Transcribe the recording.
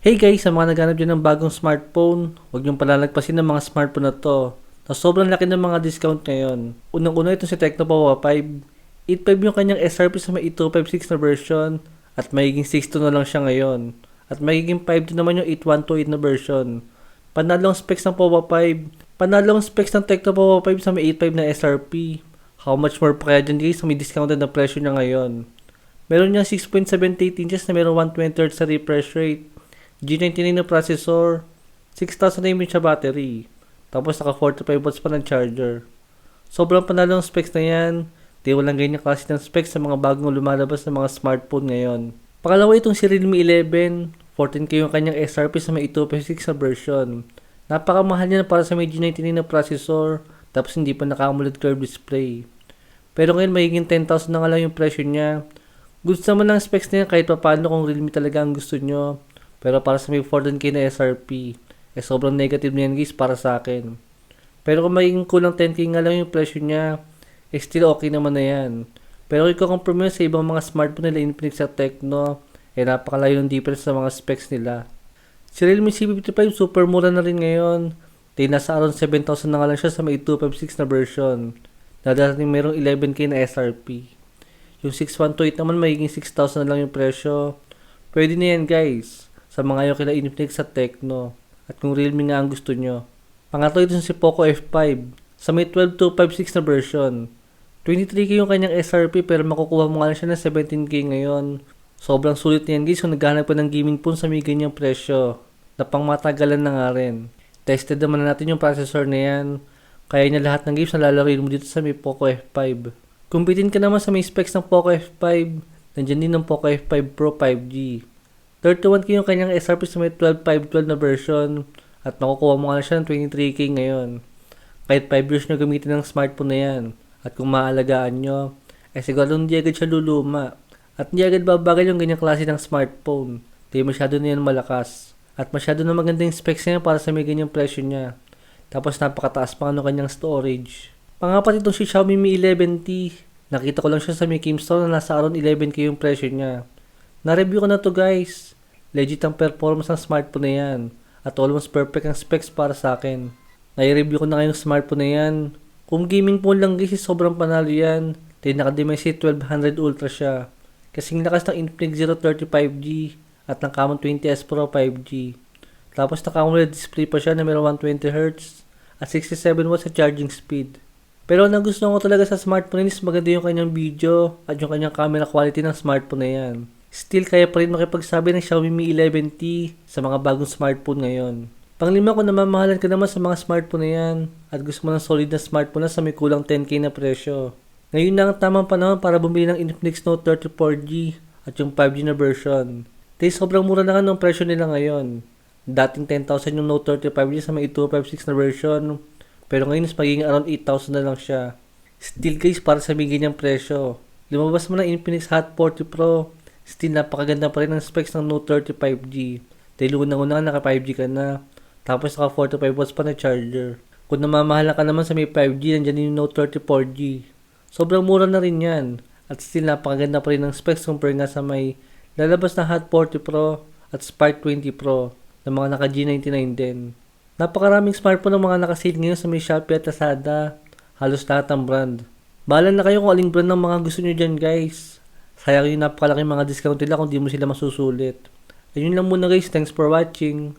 Hey guys, sa mga naghanap dyan ng bagong smartphone, huwag niyong palalagpasin ng mga smartphone na to. Na sobrang laki ng mga discount ngayon. Unang-una ito si Tecno Power 5. 8.5 yung kanyang SRP sa may 8256 na version at magiging 6.2 na lang siya ngayon. At magiging 5.2 naman yung 8128 na version. Panalong specs ng Power 5. Panalong specs ng Tecno Power 5 sa may 8.5 na SRP. How much more pa kaya dyan guys sa may discounted na presyo niya ngayon? Meron niyang 6.78 inches na meron 120 Hz sa refresh rate. G99 na processor, 6,000 mAh siya battery. Tapos naka 45 watts pa ng charger. Sobrang panalo ng specs na yan. Di walang ganyan klase ng specs sa mga bagong lumalabas na mga smartphone ngayon. Pangalawa itong si Realme 11. 14K yung kanyang SRP sa may 256 na version. Napakamahal niya para sa may G99 na processor. Tapos hindi pa naka-AMOLED curved display. Pero ngayon magiging 10,000 na nga lang yung presyo niya. Goods naman ng specs niya kahit pa paano kung Realme talaga ang gusto nyo. Pero para sa may 14K na SRP, eh sobrang negative na yan guys para sa akin. Pero kung magiging kulang 10K nga lang yung presyo niya, eh still okay naman na yan. Pero kung i-compare mo sa ibang mga smartphone nila Infinix at Tecno, eh napakalayo ng difference sa mga specs nila. Si Realme C55 super mura na rin ngayon. Tay nasa around 7,000 na nga lang siya sa may 256 na version. Nadarating merong 11K na SRP. Yung 6128 naman magiging 6,000 na lang yung presyo. Pwede na yan guys sa mga ayaw kila Infinix at Tecno at kung Realme nga ang gusto nyo. Pangatlo ito si Poco F5 sa may 12256 na version. 23k yung kanyang SRP pero makukuha mo nga lang siya ng 17k ngayon. Sobrang sulit na yan guys kung naghahanap pa ng gaming phone sa may ganyang presyo. Na pang matagalan na nga rin. Tested naman na natin yung processor na yan. Kaya niya lahat ng games na lalaroin mo dito sa may Poco F5. Kumpitin ka naman sa may specs ng Poco F5. Nandiyan din ng Poco F5 Pro 5G. 31k yung kanyang SRP sa may 12512 na version at makukuha mo nga siya ng 23k ngayon. Kahit 5 years na gamitin ng smartphone na yan at kung maalagaan nyo, eh siguro hindi agad siya luluma at hindi agad babagal yung ganyang klase ng smartphone. Hindi masyado na yan malakas at masyado na maganda yung specs niya para sa may ganyang presyo niya. Tapos napakataas pa ano kanyang storage. Pangapat itong si Xiaomi Mi 11T. Nakita ko lang siya sa may Store na nasa around 11k yung presyo niya. Na-review ko na to guys. Legit ang performance ng smartphone na yan. At almost perfect ang specs para sa akin. Na-review ko na ngayon smartphone na yan. Kung gaming phone lang guys, sobrang panalo yan. Dahil naka-Dimensity 1200 Ultra siya. Kasing lakas ng Infinix Zero 35G at ng Camon 20S Pro 5G. Tapos naka-AMOLED display pa siya na mayroong 120Hz at 67 watts sa charging speed. Pero ang nagustuhan ko talaga sa smartphone is maganda yung kanyang video at yung kanyang camera quality ng smartphone na yan. Still kaya pa rin makipagsabi ng Xiaomi Mi 11T sa mga bagong smartphone ngayon. Panglima ko namamahalan ka naman sa mga smartphone na yan at gusto mo ng solid na smartphone na sa may kulang 10k na presyo. Ngayon na ang tamang panahon para bumili ng Infinix Note 34G at yung 5G na version. Dahil sobrang mura na nga ng presyo nila ngayon. Dating 10,000 yung Note 35G sa may 256 na version pero ngayon is magiging around 8,000 na lang siya. Still guys, para sa may ganyang presyo. Lumabas mo na Infinix Hot 40 Pro. Still, napakaganda pa rin ang specs ng Note 35G. Dahil unang-una ka naka 5G ka na. Tapos naka 45 watts pa na charger. Kung namamahala ka naman sa may 5G, nandiyan yung Note 34G. Sobrang mura na rin yan. At still, napakaganda pa rin ang specs compare nga sa may lalabas na Hot 40 Pro at Spark 20 Pro na mga naka G99 din. Napakaraming smartphone ng mga nakasale ngayon sa may Shopee at Lazada. Halos lahat ng brand. Bahala na kayo kung aling brand ng mga gusto nyo dyan guys. Sayang yung napakalaking mga discount nila kung di mo sila masusulit. Ayun lang muna guys. Thanks for watching.